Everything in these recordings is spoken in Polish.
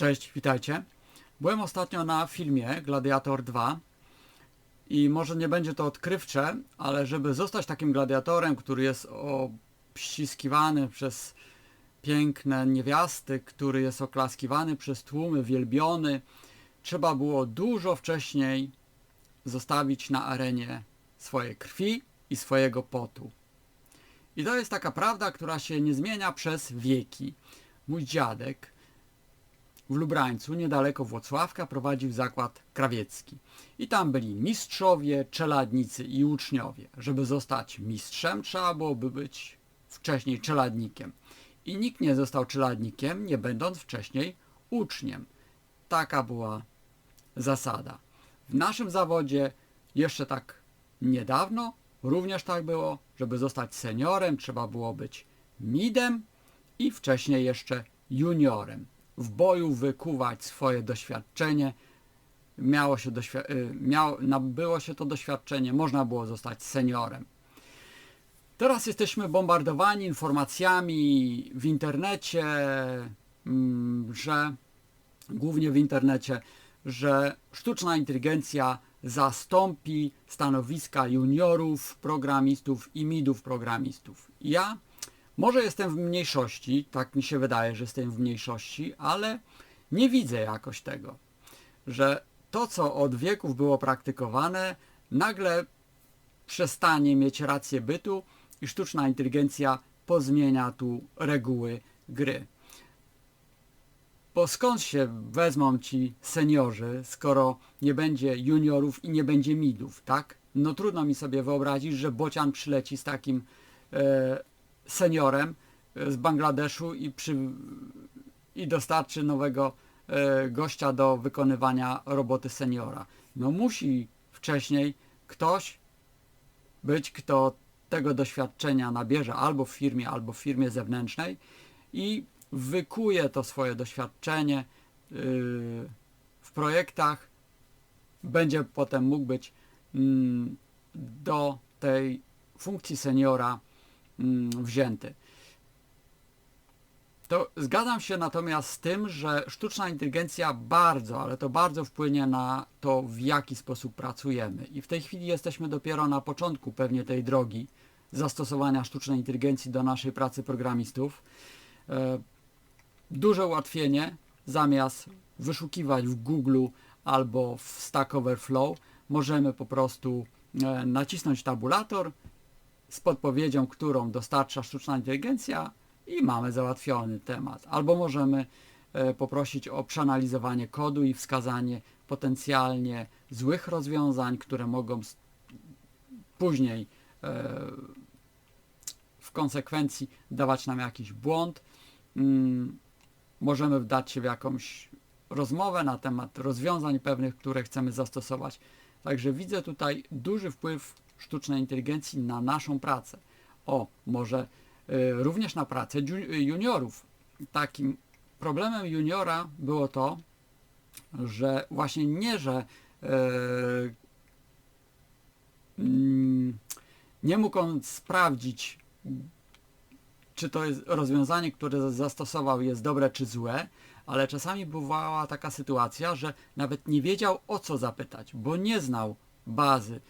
Cześć, witajcie. Byłem ostatnio na filmie Gladiator 2 i może nie będzie to odkrywcze, ale żeby zostać takim gladiatorem, który jest obściskiwany przez piękne niewiasty, który jest oklaskiwany przez tłumy, wielbiony, trzeba było dużo wcześniej zostawić na arenie swoje krwi i swojego potu. I to jest taka prawda, która się nie zmienia przez wieki. Mój dziadek w Lubrańcu, niedaleko Włocławka, prowadził zakład krawiecki. I tam byli mistrzowie, czeladnicy i uczniowie. Żeby zostać mistrzem, trzeba byłoby być wcześniej czeladnikiem. I nikt nie został czeladnikiem, nie będąc wcześniej uczniem. Taka była zasada. W naszym zawodzie jeszcze tak niedawno również tak było, żeby zostać seniorem trzeba było być midem i wcześniej jeszcze juniorem. W boju wykuwać swoje doświadczenie, miało się doświ- y, miało, nabyło się to doświadczenie, można było zostać seniorem. Teraz jesteśmy bombardowani informacjami w internecie, mm, że głównie w internecie, że sztuczna inteligencja zastąpi stanowiska juniorów, programistów i midów programistów. Ja może jestem w mniejszości, tak mi się wydaje, że jestem w mniejszości, ale nie widzę jakoś tego, że to, co od wieków było praktykowane, nagle przestanie mieć rację bytu i sztuczna inteligencja pozmienia tu reguły gry. Bo skąd się wezmą ci seniorzy, skoro nie będzie juniorów i nie będzie midów, tak? No trudno mi sobie wyobrazić, że Bocian przyleci z takim e, seniorem e, z Bangladeszu i, przy, i dostarczy nowego e, gościa do wykonywania roboty seniora. No musi wcześniej ktoś być, kto tego doświadczenia nabierze albo w firmie, albo w firmie zewnętrznej i wykuje to swoje doświadczenie yy, w projektach, będzie potem mógł być mm, do tej funkcji seniora wzięty. To zgadzam się natomiast z tym, że sztuczna inteligencja bardzo, ale to bardzo wpłynie na to, w jaki sposób pracujemy. I w tej chwili jesteśmy dopiero na początku pewnie tej drogi zastosowania sztucznej inteligencji do naszej pracy programistów. E, duże ułatwienie, zamiast wyszukiwać w Google albo w Stack Overflow, możemy po prostu e, nacisnąć tabulator z podpowiedzią, którą dostarcza sztuczna inteligencja i mamy załatwiony temat. Albo możemy e, poprosić o przeanalizowanie kodu i wskazanie potencjalnie złych rozwiązań, które mogą później e, w konsekwencji dawać nam jakiś błąd. Mm, możemy wdać się w jakąś rozmowę na temat rozwiązań pewnych, które chcemy zastosować. Także widzę tutaj duży wpływ sztucznej inteligencji na naszą pracę. O, może y, również na pracę juniorów. Takim problemem juniora było to, że właśnie nie, że y, nie mógł on sprawdzić, czy to jest rozwiązanie, które zastosował jest dobre czy złe, ale czasami bywała taka sytuacja, że nawet nie wiedział o co zapytać, bo nie znał bazy.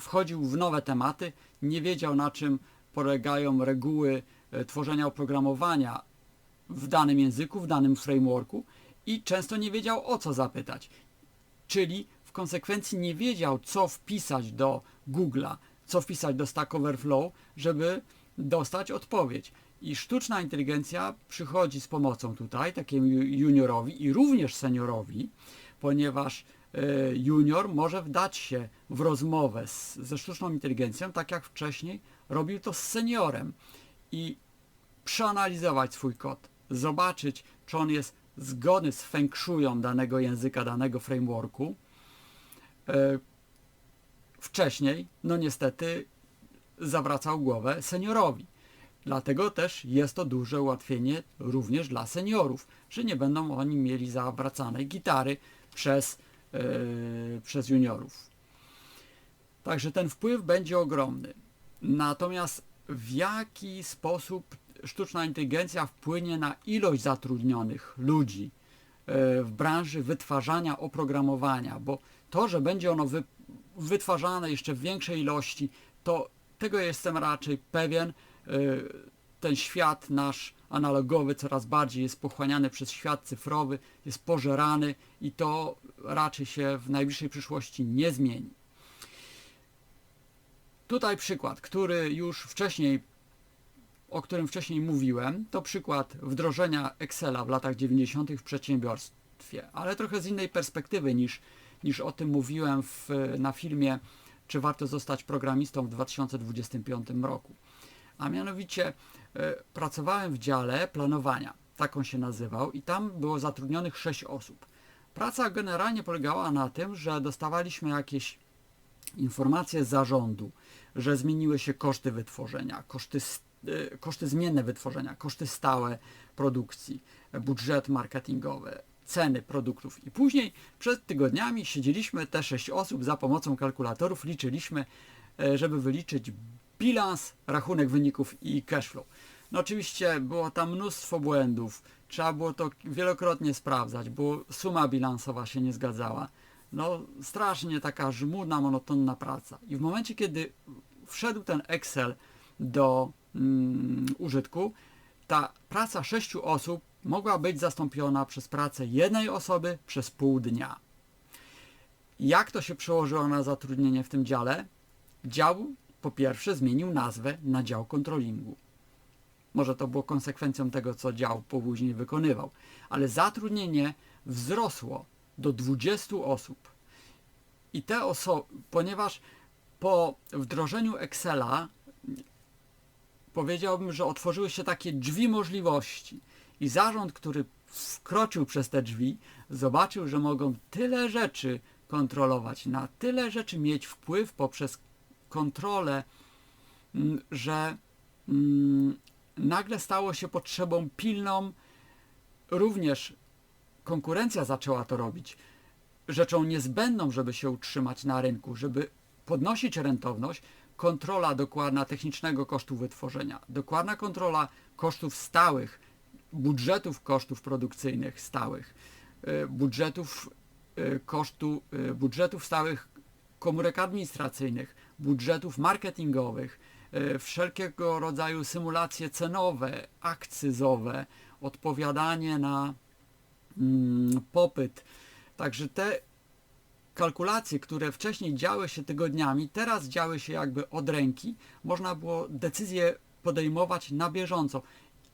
Wchodził w nowe tematy, nie wiedział na czym polegają reguły e, tworzenia oprogramowania w danym języku, w danym frameworku i często nie wiedział o co zapytać. Czyli w konsekwencji nie wiedział co wpisać do Google'a, co wpisać do Stack Overflow, żeby dostać odpowiedź. I sztuczna inteligencja przychodzi z pomocą tutaj takiemu juniorowi i również seniorowi, ponieważ e, junior może wdać się w rozmowę z, ze sztuczną inteligencją, tak jak wcześniej robił to z seniorem i przeanalizować swój kod, zobaczyć, czy on jest zgodny z feng shuią danego języka, danego frameworku. E, wcześniej, no niestety, zawracał głowę seniorowi. Dlatego też jest to duże ułatwienie również dla seniorów, że nie będą oni mieli zawracanej gitary przez, przez juniorów. Także ten wpływ będzie ogromny. Natomiast w jaki sposób sztuczna inteligencja wpłynie na ilość zatrudnionych ludzi w branży wytwarzania oprogramowania, bo to, że będzie ono wy, wytwarzane jeszcze w większej ilości, to tego jestem raczej pewien. E, ten świat nasz analogowy coraz bardziej jest pochłaniany przez świat cyfrowy, jest pożerany i to raczej się w najbliższej przyszłości nie zmieni. Tutaj przykład, który już wcześniej, o którym wcześniej mówiłem, to przykład wdrożenia Excela w latach 90. w przedsiębiorstwie, ale trochę z innej perspektywy niż, niż o tym mówiłem w, na filmie Czy warto zostać programistą w 2025 roku. A mianowicie e, pracowałem w dziale planowania, tak on się nazywał, i tam było zatrudnionych 6 osób. Praca generalnie polegała na tym, że dostawaliśmy jakieś informacje z zarządu, że zmieniły się koszty wytworzenia, koszty, e, koszty zmienne wytworzenia, koszty stałe produkcji, budżet marketingowy, ceny produktów. I później przed tygodniami siedzieliśmy te sześć osób za pomocą kalkulatorów, liczyliśmy, e, żeby wyliczyć bilans, rachunek wyników i cashflow. No oczywiście było tam mnóstwo błędów, trzeba było to wielokrotnie sprawdzać, bo suma bilansowa się nie zgadzała. No strasznie taka żmudna, monotonna praca. I w momencie, kiedy wszedł ten Excel do mm, użytku, ta praca sześciu osób mogła być zastąpiona przez pracę jednej osoby przez pół dnia. Jak to się przełożyło na zatrudnienie w tym dziale? Dział po pierwsze zmienił nazwę na dział kontrolingu. Może to było konsekwencją tego, co dział później wykonywał, ale zatrudnienie wzrosło do 20 osób. I te osoby, ponieważ po wdrożeniu Excela powiedziałbym, że otworzyły się takie drzwi możliwości. I zarząd, który wkroczył przez te drzwi, zobaczył, że mogą tyle rzeczy kontrolować, na tyle rzeczy mieć wpływ poprzez kontrolę, mm, że mm, nagle stało się potrzebą pilną, również konkurencja zaczęła to robić, rzeczą niezbędną, żeby się utrzymać na rynku, żeby podnosić rentowność, kontrola dokładna technicznego kosztu wytworzenia, dokładna kontrola kosztów stałych, budżetów kosztów produkcyjnych stałych, e, budżetów e, kosztu, e, budżetów stałych komórek administracyjnych, budżetów marketingowych, wszelkiego rodzaju symulacje cenowe, akcyzowe, odpowiadanie na mm, popyt. Także te kalkulacje, które wcześniej działy się tygodniami, teraz działy się jakby od ręki. Można było decyzje podejmować na bieżąco.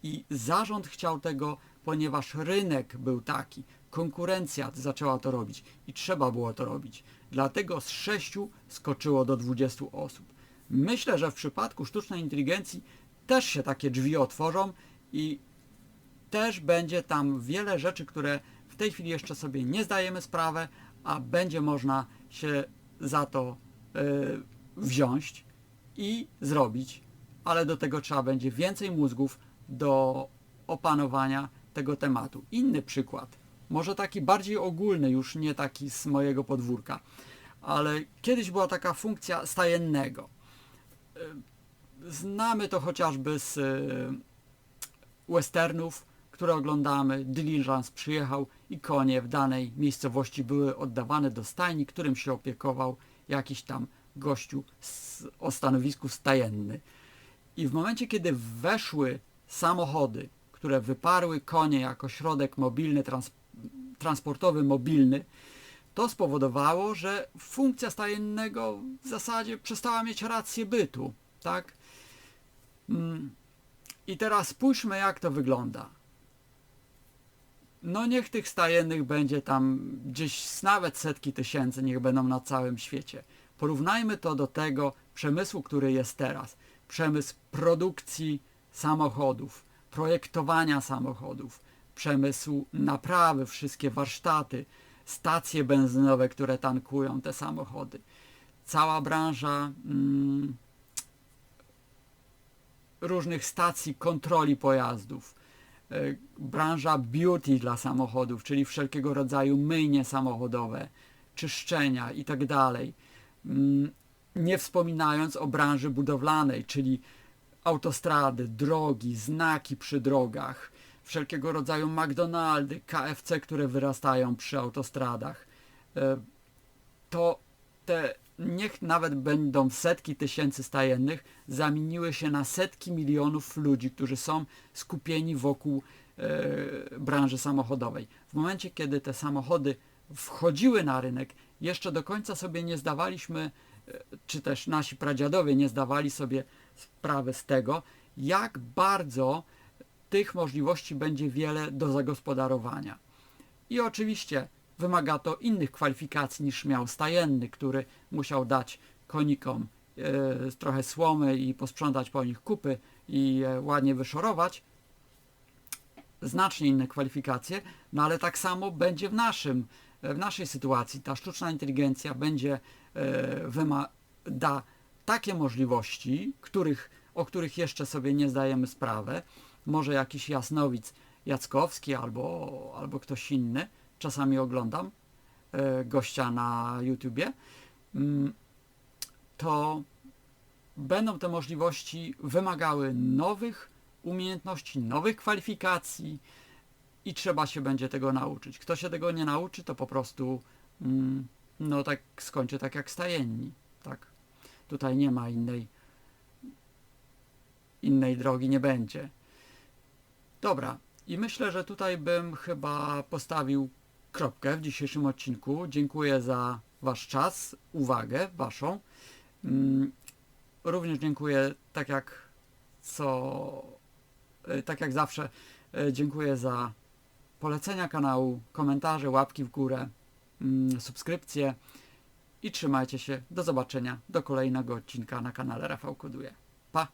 I zarząd chciał tego, ponieważ rynek był taki, konkurencja zaczęła to robić i trzeba było to robić. Dlatego z 6 skoczyło do 20 osób. Myślę, że w przypadku sztucznej inteligencji też się takie drzwi otworzą i też będzie tam wiele rzeczy, które w tej chwili jeszcze sobie nie zdajemy sprawy, a będzie można się za to y, wziąć i zrobić, ale do tego trzeba będzie więcej mózgów do opanowania tego tematu. Inny przykład, może taki bardziej ogólny, już nie taki z mojego podwórka, ale kiedyś była taka funkcja stajennego. Znamy to chociażby z y, westernów, które oglądamy. Diligence przyjechał i konie w danej miejscowości były oddawane do stajni, którym się opiekował jakiś tam gościu z, o stanowisku stajenny. I w momencie, kiedy weszły samochody, które wyparły konie jako środek mobilny, trans, transportowy mobilny, to spowodowało, że funkcja stajennego w zasadzie przestała mieć rację bytu, tak? Mm. I teraz spójrzmy, jak to wygląda. No niech tych stajennych będzie tam gdzieś nawet setki tysięcy, niech będą na całym świecie. Porównajmy to do tego przemysłu, który jest teraz. Przemysł produkcji samochodów, projektowania samochodów, przemysł naprawy, wszystkie warsztaty, stacje benzynowe, które tankują te samochody. Cała branża mm, różnych stacji kontroli pojazdów, y, branża beauty dla samochodów, czyli wszelkiego rodzaju myjnie samochodowe, czyszczenia itd. Tak mm, nie wspominając o branży budowlanej, czyli autostrady, drogi, znaki przy drogach, wszelkiego rodzaju McDonaldy, KFC, które wyrastają przy autostradach. E, To te, niech nawet będą setki tysięcy stajennych, zamieniły się na setki milionów ludzi, którzy są skupieni wokół e, branży samochodowej. W momencie, kiedy te samochody wchodziły na rynek, jeszcze do końca sobie nie zdawaliśmy, e, czy też nasi pradziadowie nie zdawali sobie sprawy z tego, jak bardzo tych możliwości będzie wiele do zagospodarowania. I oczywiście wymaga to innych kwalifikacji niż miał stajenny, który musiał dać konikom e, trochę słomy i posprzątać po nich kupy i e, ładnie wyszorować. Znacznie inne kwalifikacje, no ale tak samo będzie w naszym, w naszej sytuacji. Ta sztuczna inteligencja będzie e, wyma- da takie możliwości, których, o których jeszcze sobie nie zdajemy sprawy. Może jakiś jasnowic Jackowski albo, albo ktoś inny, czasami oglądam e, gościa na YouTubie, mm, to będą te możliwości wymagały nowych umiejętności, nowych kwalifikacji i trzeba się będzie tego nauczyć. Kto się tego nie nauczy, to po prostu mm, no tak skończy tak jak stajenni, tak. Tutaj nie ma innej innej drogi nie będzie. Dobra, i myślę, że tutaj bym chyba postawił kropkę w dzisiejszym odcinku. Dziękuję za Wasz czas, uwagę Waszą. Mm, Również dziękuję, tak jak co, e, tak jak zawsze, e, dziękuję za polecenia kanału, komentarze, łapki w górę, mm, subskrypcje i trzymajcie się. Do zobaczenia do kolejnego odcinka na kanale Rafał Koduje. Pa!